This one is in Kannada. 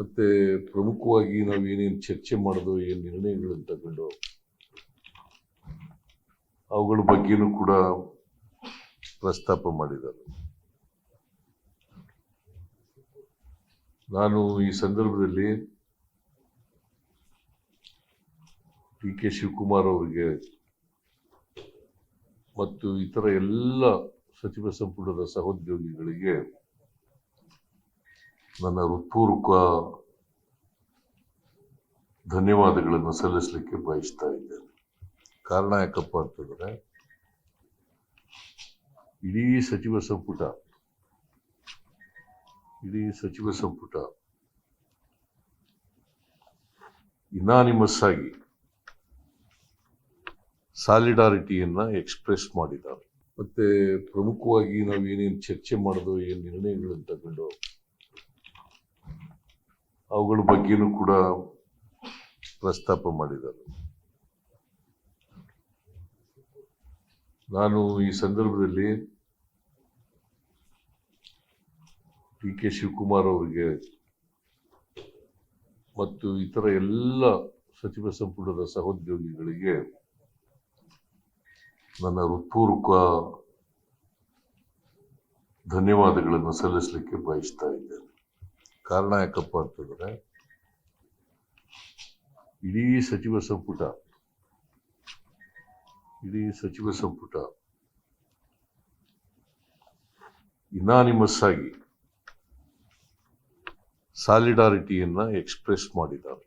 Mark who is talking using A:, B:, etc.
A: ಮತ್ತೆ ಪ್ರಮುಖವಾಗಿ ನಾವು ಏನೇನು ಚರ್ಚೆ ಮಾಡೋದು, ಏನು ನಿರ್ಣಯಗಳನ್ನು ತಗೊಂಡು ಅವುಗಳ ಬಗ್ಗೆನೂ ಕೂಡ ಪ್ರಸ್ತಾಪ ಮಾಡಿದರು ನಾನು ಈ ಸಂದರ್ಭದಲ್ಲಿ ಡಿ ಕೆ ಶಿವಕುಮಾರ್ ಅವರಿಗೆ ಮತ್ತು ಇತರ ಎಲ್ಲ ಸಚಿವ ಸಂಪುಟದ ಸಹೋದ್ಯೋಗಿಗಳಿಗೆ ನನ್ನ ಹೃತ್ಪೂರ್ವಕ ಧನ್ಯವಾದಗಳನ್ನು ಸಲ್ಲಿಸಲಿಕ್ಕೆ ಬಯಸ್ತಾ ಇದ್ದೇನೆ. ಕಾರಣ ಯಾಕಪ್ಪ ಅಂತಂದರೆ, ಇಡೀ ಸಚಿವ ಸಂಪುಟ, ಇಡೀ ಸಚಿವ ಸಂಪುಟ ಇನಾನಿಮಸ್ ಆಗಿ ಸಾಲಿಡಾರಿಟಿಯನ್ನ ಎಕ್ಸ್ಪ್ರೆಸ್ ಮಾಡಿದ್ದಾರೆ. ಮತ್ತೆ ಪ್ರಮುಖವಾಗಿ ನಾವು ಏನೇನು ಚರ್ಚೆ ಮಾಡೋದು, ಏನು ನಿರ್ಣಯಗಳನ್ನು ತಗೊಂಡು ಅವುಗಳ ಬಗ್ಗೆನೂ ಕೂಡ ಪ್ರಸ್ತಾಪ ಮಾಡಿದರು ನಾನು ಈ ಸಂದರ್ಭದಲ್ಲಿ ಡಿ ಕೆ ಶಿವಕುಮಾರ್ ಅವರಿಗೆ ಮತ್ತು ಇತರ ಎಲ್ಲ ಸಚಿವ ಸಂಪುಟದ ಸಹೋದ್ಯೋಗಿಗಳಿಗೆ ನನ್ನ ಹೃತ್ಪೂರ್ವಕ ಧನ್ಯವಾದಗಳನ್ನು ಸಲ್ಲಿಸಲಿಕ್ಕೆ ಬಯಸ್ತಾ ಇದ್ದೇನೆ. ಕಾರಣ ಯಾಕಪ್ಪ ಅಂತಂದ್ರೆ ಇಡೀ ಸಚಿವ ಸಂಪುಟ ಇಡೀ ಸಚಿವ ಸಂಪುಟ ಇನಾನಿಮಸ್ ಆಗಿ ಸಾಲಿಡಾರಿಟಿಯನ್ನ ಎಕ್ಸ್ಪ್ರೆಸ್ ಮಾಡಿದ್ದಾರೆ.